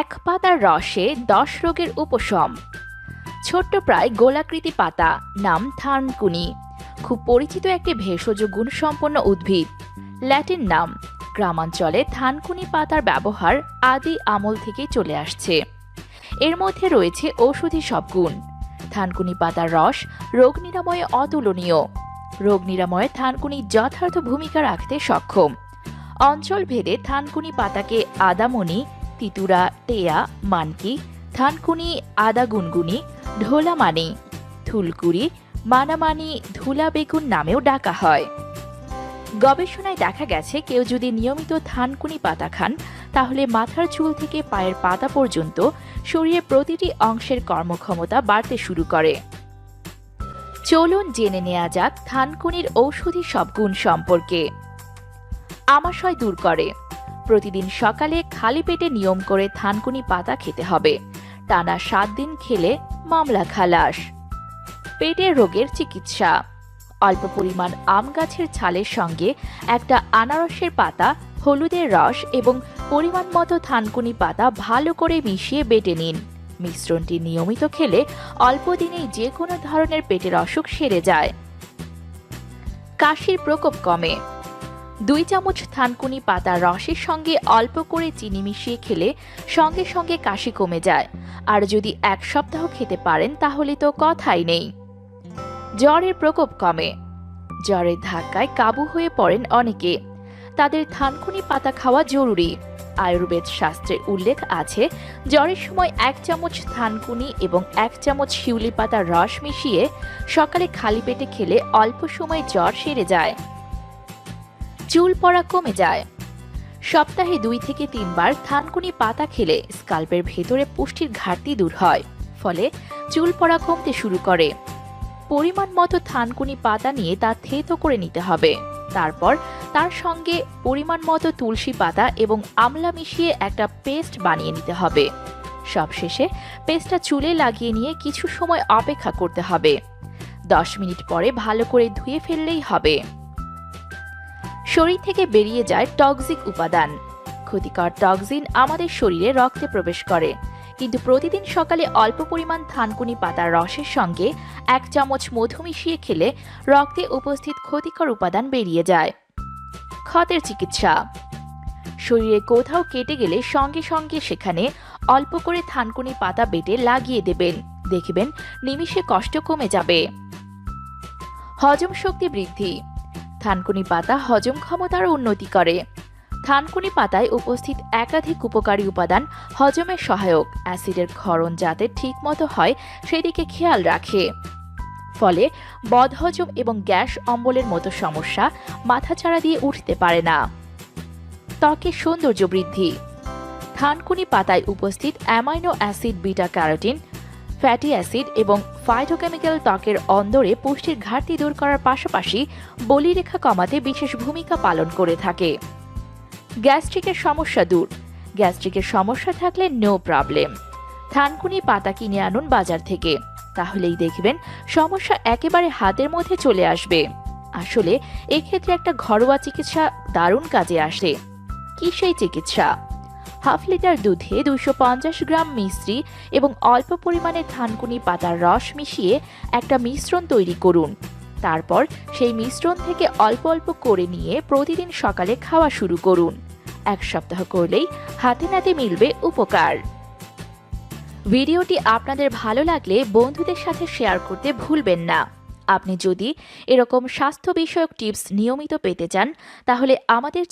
এক পাতার রসে দশ রোগের উপশম। ছোট্ট প্রায় গোলাকৃতি পাতা, নাম থানকুনি। খুব পরিচিত একটি ভেষজ গুণসম্পন্ন উদ্ভিদ। ল্যাটিন নাম, গ্রামাঞ্চলে থানকুনি পাতার ব্যবহার আদি আমল থেকেই চলে আসছে। এর মধ্যে রয়েছে ঔষধি সব গুণ থানকুনি পাতার রস রোগ নিরাময়ে অতুলনীয়। রোগ নিরাময়ে থানকুনি যথার্থ ভূমিকা রাখতে সক্ষম। অঞ্চল ভেদে থানকুনি পাতাকে আদামণি তিতুরা টেয়া, মানকি, থানকুনি, আদা গুনগুনি, ঢোলামানি থুলকুড়ি মানামানি, ধুলা বেগুন নামেও ডাকা হয়। গবেষণায় দেখা গেছে, কেউ যদি নিয়মিত থানকুনি পাতা খান, তাহলে মাথার চুল থেকে পায়ের পাতা পর্যন্ত শরীরের প্রতিটি অংশের কর্মক্ষমতা বাড়তে শুরু করে। চলুন জেনে নেওয়া যাক থানকুনির ঔষধি সব গুণ সম্পর্কে। আমাশয় দূর করে। প্রতিদিন সকালে খালি পেটে নিয়ম করে থানকুনি পাতা খেতে হবে। টানা সাত দিন খেলে মামলা খালাস। পেটের রোগের চিকিৎসা। অল্প পরিমাণ আম গাছের ছালের সঙ্গে একটা আনারসের পাতা, হলুদের রস এবং পরিমাণ মতো থানকুনি পাতা ভালো করে মিশিয়ে বেটে নিন। মিশ্রণটি নিয়মিত খেলে অল্প দিনেই যে কোনো ধরনের পেটের অসুখ সেরে যায়। কাশির প্রকোপ কমে। দুই চামচ থানকুনি পাতার রসের সঙ্গে অল্প করে চিনি মিশিয়ে খেলে সঙ্গে সঙ্গে কাশি কমে যায়। আর যদি এক সপ্তাহ খেতে পারেন, তাহলে তো কথাই নেই। জ্বরের প্রকোপ কমে। জ্বরের ধাক্কায় কাবু হয়ে পড়েন অনেকে। তাদের থানকুনি পাতা খাওয়া জরুরি। আয়ুর্বেদ শাস্ত্রে উল্লেখ আছে, জ্বরের সময় এক চামচ থানকুনি এবং এক চামচ শিউলি পাতার রস মিশিয়ে সকালে খালি পেটে খেলে অল্প সময় জ্বর সেরে যায়। চুল পড়া কমে যায়। সপ্তাহে দুই থেকে তিনবার থানকুনি পাতা খেলে স্কাল্পের ভেতরে পুষ্টির ঘাটতি দূর হয়, ফলে চুল পড়া কমতে শুরু করে। পরিমাণ মতো থানকুনি পাতা নিয়ে তা থেতো করে নিতে হবে। তারপর তার সঙ্গে পরিমাণ মতো তুলসী পাতা এবং আমলা মিশিয়ে একটা পেস্ট বানিয়ে নিতে হবে। সবশেষে পেস্টটা চুলে লাগিয়ে নিয়ে কিছু সময় অপেক্ষা করতে হবে। দশ মিনিট পরে ভালো করে ধুয়ে ফেললেই হবে। শরীর থেকে বেরিয়ে যায় টক্সিক উপাদান। ক্ষতিকর টক্সিন আমাদের শরীরে রক্তে প্রবেশ করে। কিন্তু প্রতিদিন সকালে অল্প পরিমাণ থানকুনি পাতার রসের সঙ্গে এক চামচ মধু মিশিয়ে খেলে রক্তে উপস্থিত ক্ষতিকর উপাদান বেরিয়ে যায়। ক্ষতের চিকিৎসা। শরীরে কোথাও কেটে গেলে সঙ্গে সঙ্গে সেখানে অল্প করে থানকুনি পাতা বেটে লাগিয়ে দেবেন। দেখবেন নিমিষে কষ্ট কমে যাবে। হজম শক্তি বৃদ্ধি। থানকুনি পাতা হজম ক্ষমতার উন্নতি করে। থানকুনি পাতায় উপস্থিত একাধিক উপকারী উপাদান হজমের সহায়ক, অ্যাসিডের ক্ষরণ যাতে ঠিকমতো হয় সেদিকে খেয়াল রাখে। ফলে বদহজম এবং গ্যাস অম্বলের মতো সমস্যা মাথাচাড়া দিয়ে উঠতে পারে না। ত্বকের সৌন্দর্য বৃদ্ধি। থানকুনি পাতায় উপস্থিত amino acid beta carotene fatty acid এবং ফাইটোকেমিক্যাল ত্বকের অন্দরে পুষ্টির ঘাটতি দূর করার পাশাপাশি বলিরেখা কমাতে বিশেষ ভূমিকা পালন করে থাকে। গ্যাস্ট্রিকের সমস্যা দূর। গ্যাস্ট্রিকের সমস্যা থাকলে নো প্রবলেম থানকুনি পাতা কিনে আনুন বাজার থেকে। তাহলেই দেখবেন সমস্যা একেবারে হাতের মধ্যে চলে আসবে। আসলে এক্ষেত্রে একটা ঘরোয়া চিকিৎসা দারুণ কাজে আসে। কি সেই চিকিৎসা? হাফ লিটার দুধে দুশো গ্রাম মিশ্রি এবং অল্প পরিমাণে থানকুনি পাতার রস মিশিয়ে একটা মিশ্রণ তৈরি করুন। তারপর সেই মিশ্রণ থেকে অল্প অল্প করে নিয়ে প্রতিদিন সকালে খাওয়া শুরু করুন। এক সপ্তাহ করলেই হাতে নাতে মিলবে উপকার। ভিডিওটি আপনাদের ভালো লাগলে বন্ধুদের সাথে শেয়ার করতে ভুলবেন না। আপনি যদি এরকম স্বাস্থ্য বিষয়ক টিপস নিয়মিত পেতে চান, তাহলে আমাদের